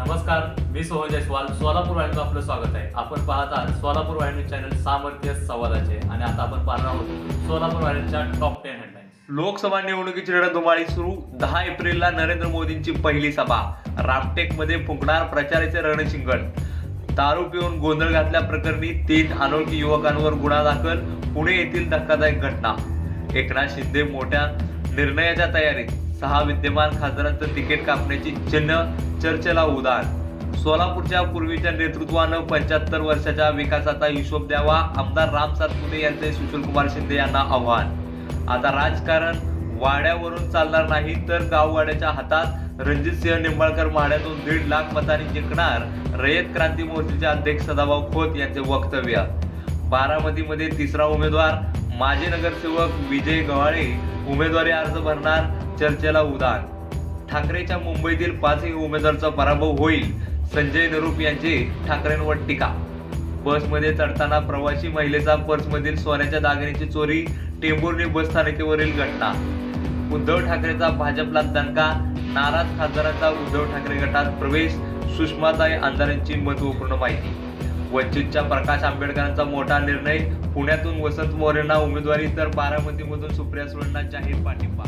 नमस्कार मी सोहन जयस्वाल. सोलापूर वाहिनीचं आपलं स्वागत आहे. आपण पाहत आहात सोलापूर वाहिनी चॅनल सामर्थ्य संवादाचे आणि आता आपण पाहणार आहोत सोलापूर वाहिनीच्या टॉप टेन हेडलाईन्स लोकसभा निवडणुकीची रणधुमाळी सुरू. दहा एप्रिलला नरेंद्र मोदींची पहिली सभा. रामटेकमध्ये फुंकणार प्रचाराचे रणशिंगण. दारू पिऊन गोंधळ घातल्या प्रकरणी तीन अनोळखी युवकांवर गुन्हा दाखल. पुणे येथील धक्कादायक घटना. एकनाथ शिंदे मोठ्या निर्णयाच्या तयारीत. सहा विद्यमान खासदारांचं तिकीट कापण्याची चिन्ह चर्चेला उदाहरण सोलापूरच्या पूर्वीच्या नेतृत्वानं पंच्याहत्तर वर्षाच्या विकासाचा हिशोब द्यावा आमदार राम सातपुते यांचे सुशीलकुमार शिंदे यांना आव्हान. आता राजकारण वाड्यावरून चालणार नाही तर गाववाड्याच्या हातात रणजित सिंह निंबाळकर माड्यातून दीड लाख मतांनी जिंकणार रयत क्रांती मोर्चाचे अध्यक्ष सदाभाऊ खोत यांचे वक्तव्य. बारामतीमध्ये तिसरा उमेदवार माजी नगरसेवक विजय गव्हाळे उमेदवारी अर्ज भरणार चर्चेला उदान ठाकरेच्या मुंबईतील पाचही उमेदवारचा पराभव होईल संजय निरूप यांची ठाकरेंवर टीका. बसमध्ये चढताना प्रवासी महिलेचा पर्समधील सोन्याच्या दागिन्याची चोरी टेंभुर्णी बस स्थानकेवरील घटना. उद्धव ठाकरेचा भाजपला दणका नाराज खासदारांचा उद्धव ठाकरे गटात प्रवेश सुषमाताई आमदारांची महत्त्वपूर्ण माहिती. वंचितच्या प्रकाश आंबेडकरांचा मोठा निर्णय पुण्यातून वसंत मोरेंना उमेदवारी तर बारामतीमधून सुप्रिया सुळेंना जाहीर पाठिंबा.